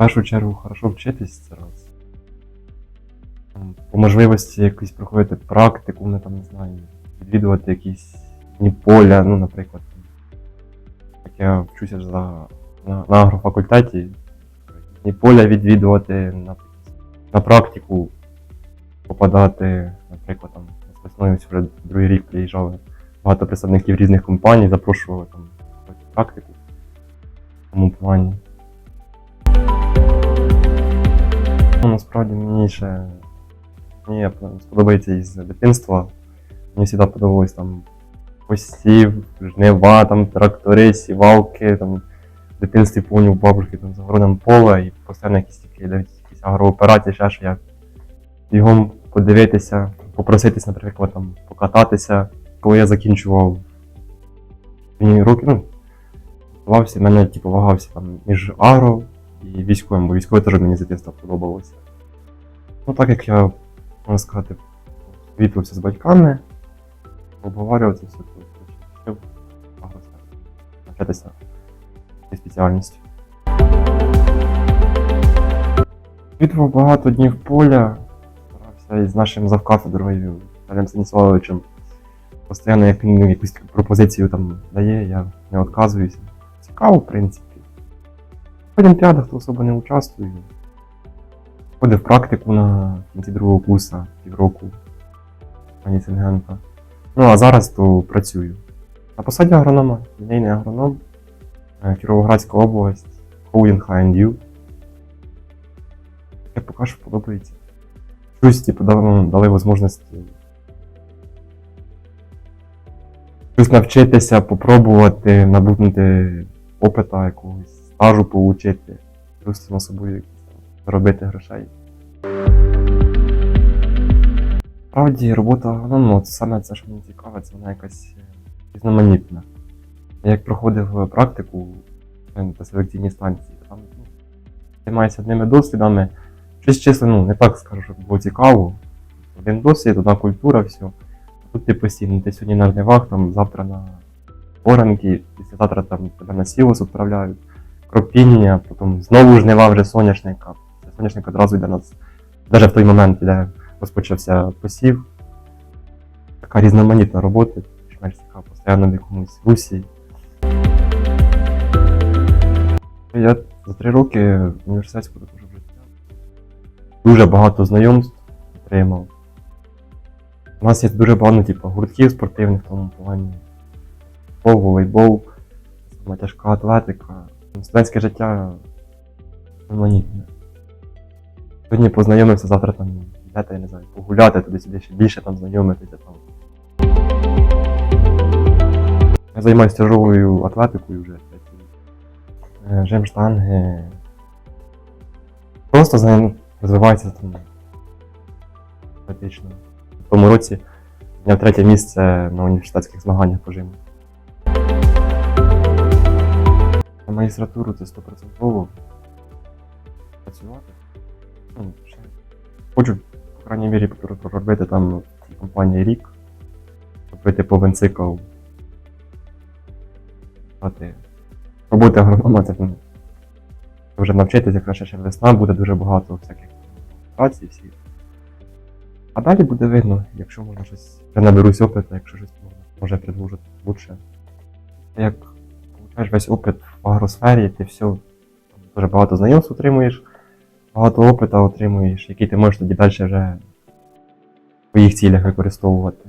першу чергу хорошо вчитись це раз. По можливості якусь проходити практику, не там не знаю, відвідувати якісь поля, ну, наприклад. Так я вчуся за, на, на агрофакультеті. Дні поля відвідувати, на, на практику попадати, наприклад, там весною вже другий рік приїжджали багато представників різних компаній, запрошували там практику в тому плані. Насправді мені ще мені сподобається із дитинства. Мені завжди подобалось там посів, жнива, там трактори, сівалки, там в дитинстві помню в бабушки там за городом поле і постійно якісь такі якісь агрооперації, ще що я бігом подивитися, попроситись, наприклад, там покататися. Коли я закінчував роки, ну, вагався, мене типу, вагався там між агро і військовим, бо військове теж мені з дитинства подобалося. Ну, так як я, можна сказати, світився з батьками, обговорював це все, вирішив. Навчатися спеціальністю. Відвідував багато днів поля, старався із нашим завкафедрою Віталієм Станіславовичем. Постійно, як він якусь пропозицію там дає, я не відказуюся. Цікаво, в принципі. В Олімпіадах то особо не участвую. Ходив практику на кінці другого курсу, півроку пані Сингенка. Ну а зараз то працюю. На посаді агронома, лінейний агроном, е, Кіровоградська область, Holding H&U. Як поки що подобається. Щось, типу, дали можливість щось навчитися, попробувати, набутнути опита якогось, стажу получити, плюс на собою там грошей. Справді, робота агронома, от саме це, що мені цікаве, це вона якась е, різноманітна. Як проходив практику е, на селекційній станції, там ну, займаюся одними досвідами. Щось чесно, ну, не так скажу, щоб було цікаво. Один досвід, одна культура, все. Тут ти постійно, ти сьогодні на жнивах, там, завтра на оранки, післязавтра там тебе на сілос відправляють, кропіння, потім знову жнива вже соняшника. Соняшник одразу йде нас. Навіть в той момент, де розпочався посів. Така різноманітна робота, більш-менш постійно в якомусь русі. Я за три роки університетського такого життя дуже багато знайомств отримав. У нас є дуже багато типу, гуртків спортивних в тому плані. Футбол, волейбол, сама тяжка атлетика. Студентське життя різноманітне. Сьогодні познайомився, завтра там йдете, я не знаю, погуляти туди-сюди ще більше там знайомитися там. Я займаюся тяжовою атлетикою вже. Е, Жим штанги. Просто ним розвивається там практично. В тому році я третє місце на університетських змаганнях по жиму. Магістратуру це 100% працювати. Ну, Хочу, по крайній мірі, пр- проробити там цій компанії рік, робити повен цикл. Роботи агронома це ну, вже навчитися, якраз ще весна буде дуже багато всяких праців всіх. А далі буде видно, якщо можна щось. Я наберусь опиту, якщо щось можна, може предложити лучше. Як получаєш весь опит в агросфері, ти все дуже багато знайомств отримуєш, багато опиту отримуєш, який ти можеш тоді далі вже в своїх цілях використовувати.